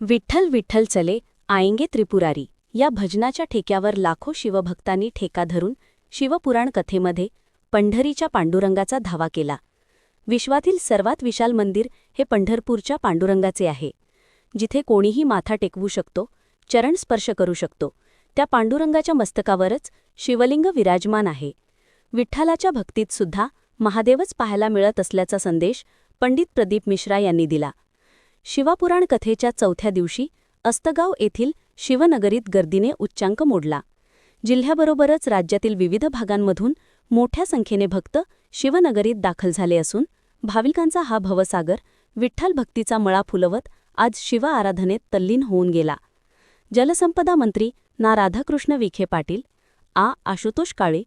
विठ्ठल विठ्ठल चले आएंगे त्रिपुरारी. या भजनाच्या ठेक्यावर लाखो शिवभक्तांनी ठेका धरून शिवपुराण कथेमध्ये पंढरीच्या पांडुरंगाचा धावा केला. विश्वातील सर्वात विशाल मंदिर हे पंढरपूरच्या पांडुरंगाचे आहे. जिथे कोणीही माथा टेकवू शकतो चरण स्पर्श करू शकतो त्या पांडुरंगाच्या मस्तकावरच शिवलिंग विराजमान आहे. विठ्ठलाच्या भक्तीत सुद्धा महादेवच पाहायला मिळत असल्याचा संदेश पंडित प्रदीप मिश्रा यांनी दिला. शिवापुराण कथेच्या चौथ्या दिवशी अस्तगाव येथील शिवनगरीत गर्दीने उच्चांक मोडला. जिल्ह्याबरोबरच राज्यातील विविध भागांमधून मोठ्या संख्येने भक्त शिवनगरीत दाखल झाले असून भाविकांचा हा भवसागर विठ्ठल भक्तीचा मळा फुलवत आज शिव आराधनेत तल्लीन होऊन गेला. जलसंपदा मंत्री ना राधाकृष्ण विखे पाटील आ आशुतोष काळे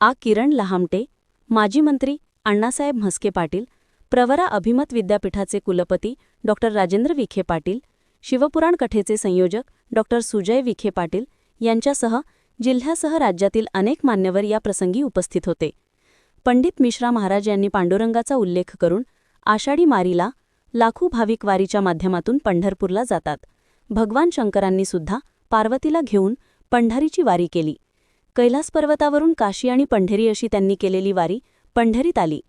आ किरण लहामटे माजी मंत्री अण्णासाहेब म्हस्के पाटील प्रवरा अभिमत विद्यापीठाचे कुलपती डॉ. राजेंद्र विखे पाटील शिवपुराण कथेचे संयोजक डॉ. सुजय विखे पाटील यांच्यासह जिल्ह्यासह राज्यातील अनेक मान्यवर या प्रसंगी उपस्थित होते. पंडित मिश्रा महाराज यांनी पांडुरंगाचा उल्लेख करून आषाढी मारीला लाखो भाविक वारीच्या माध्यमातून पंढरपूरला जातात. भगवान शंकरांनी सुद्धा पार्वतीला घेऊन पंढरीची वारी केली. कैलास पर्वतावरून काशी आणि पंढरी अशी त्यांनी केलेली वारी पंढरीत आली.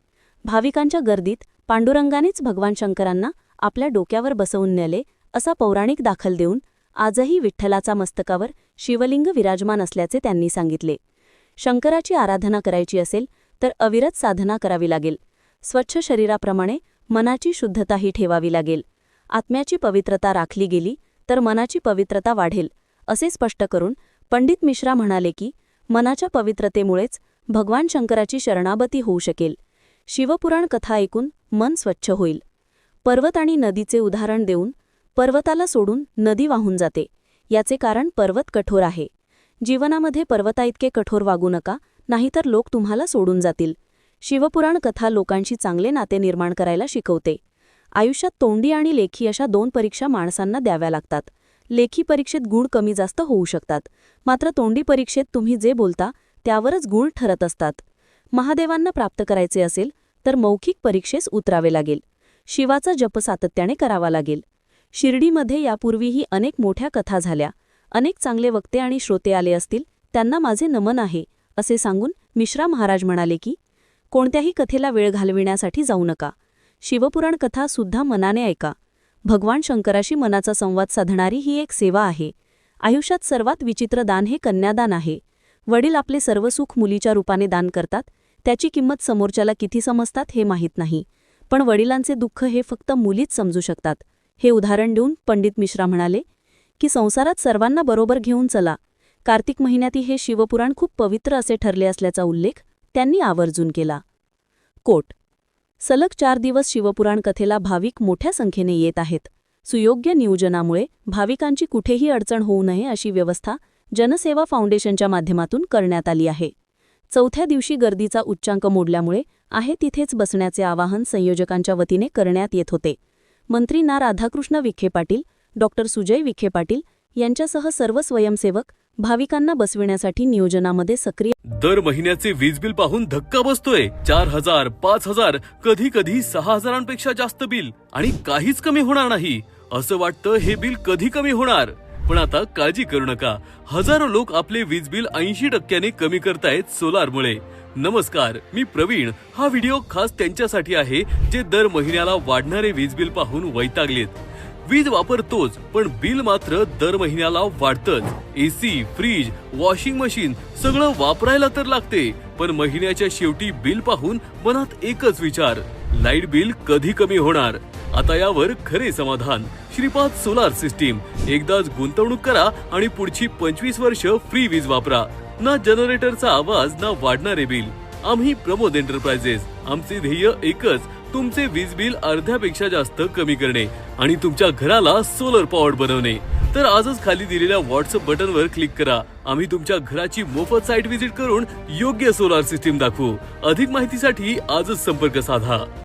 भाविकांच्या गर्दीत पांडुरंगानेच भगवान शंकरांना आपल्या डोक्यावर बसवून नेले असा पौराणिक दाखल देऊन आजही विठ्ठलाचा मस्तकावर शिवलिंग विराजमान असल्याचे त्यांनी सांगितले. शंकराची आराधना करायची असेल तर अविरत साधना करावी लागेल. स्वच्छ शरीराप्रमाणे मनाची शुद्धताही ठेवावी लागेल. आत्म्याची पवित्रता राखली गेली तर मनाची पवित्रता वाढेल असे स्पष्ट करून पंडित मिश्रा म्हणाले की मनाच्या पवित्रतेमुळेच भगवान शंकराची शरणागती होऊ शकेल. शिवपुराण कथा ऐकून मन स्वच्छ होईल. पर्वत आणि नदीचे उदाहरण देऊन पर्वताला सोडून नदी वाहून जाते. याचे कारण पर्वत कठोर आहे. जीवनामध्ये पर्वताइतके कठोर वागू नका नाहीतर लोक तुम्हाला सोडून जातील. शिवपुराण कथा लोकांशी चांगले नाते निर्माण करायला शिकवते. आयुष्यात तोंडी आणि लेखी अशा दोन परीक्षा माणसांना द्याव्या लागतात. लेखी परीक्षेत गुण कमी जास्त होऊ शकतात. मात्र तोंडी परीक्षेत तुम्ही जे बोलता त्यावरच गुण ठरत असतात. महादेवांना प्राप्त करायचे असेल तर मौखिक परीक्षेस उतरावे लागेल. शिवाचा जप सातत्याने करावा लागेल. शिर्डीमध्ये यापूर्वीही अनेक मोठ्या कथा झाल्या. अनेक चांगले वक्ते आणि श्रोते आले असतील त्यांना माझे नमन आहे असे सांगून मिश्रा महाराज म्हणाले की कोणत्याही कथेला वेळ घालविण्यासाठी जाऊ नका. शिवपुराण कथा सुद्धा मनाने ऐका. भगवान शंकराशी मनाचा संवाद साधणारी ही एक सेवा आहे. आयुष्यात सर्वात विचित्र दान हे कन्यादान आहे. वडील आपले सर्व सुख मुलीच्या रूपाने दान करतात त्याची किंमत समोरच्याला किती समजतात हे माहीत नाही. पण वडिलांचे दुःख हे फक्त मुलीच समजू शकतात. हे उदाहरण देऊन पंडित मिश्रा म्हणाले की संसारात सर्वांना बरोबर घेऊन चला. कार्तिक महिन्यातही हे शिवपुराण खूप पवित्र असे ठरले असल्याचा उल्लेख त्यांनी आवर्जून केला. कोट. सलग चार दिवस शिवपुराण कथेला भाविक मोठ्या संख्येने येत आहेत. सुयोग्य नियोजनामुळे भाविकांची कुठेही अडचण होऊ नये अशी व्यवस्था जनसेवा फाउंडेशनच्या माध्यमातून करण्यात आली आहे. चौथ्या दिवशी गर्दीचा उच्चांक मोडल्यामुळे आहे तिथेच बसण्याचे आवाहन संयोजकांच्या वतीने करण्यात येत होते. मंत्री ना राधाकृष्ण विखे पाटील डॉक्टर सुजय विखे पाटील यांच्यासह सर्व स्वयंसेवक भाविकांना बसविण्यासाठी नियोजनामध्ये सक्रिय दर महिन्याचे वीज बिल पाहून धक्का बसतोय. चार हजार पाच हजार कधी कधी सहा हजारांपेक्षा जास्त बिल आणि काहीच कमी होणार नाही. असं वाटतं हे बिल कधी कमी होणार? पण आता काळजी करू नका. हजारो लोक आपले वीज बिल ऐंशी टक्क्याने कमी करतायत सोलारमुळे. नमस्कार मी प्रवीण. हा व्हिडिओ खास त्यांच्यासाठी आहे जे दर महिन्याला वाढणारे वीज बिल पाहून वैतागलेत. वीज वापरतोच पण बिल मात्र दर महिन्याला वाढतच. एसी फ्रीज वॉशिंग मशीन सगळं वापरायला तर लागते पण महिन्याच्या शेवटी बिल पाहून मनात एकच विचार. लाइट बिल कधी कमी होणार? आता यावर खरे समाधान. Shripad solar system. एकदाच गुंतवणूक करा आणि पुढची पंचवीस वर्ष फ्री वीज वापरा. ना जनरेटरचा आवाज ना वाढणारे बिल. आम्ही प्रमोद एंटरप्राइजेस. आमचे ध्येय एकच तुमचे वीज बिल अर्ध्यापेक्षा जास्त कमी करणे आणि तुमच्या घराला सोलर पॉवर बनवणे. तर आजच खाली दिलेल्या व्हॉट्सअप बटनवर क्लिक करा. आम्ही तुमच्या घराची मोफत साईट व्हिजिट करून योग्य सोलार सिस्टीम दाखवू. अधिक माहितीसाठी आजच संपर्क साधा.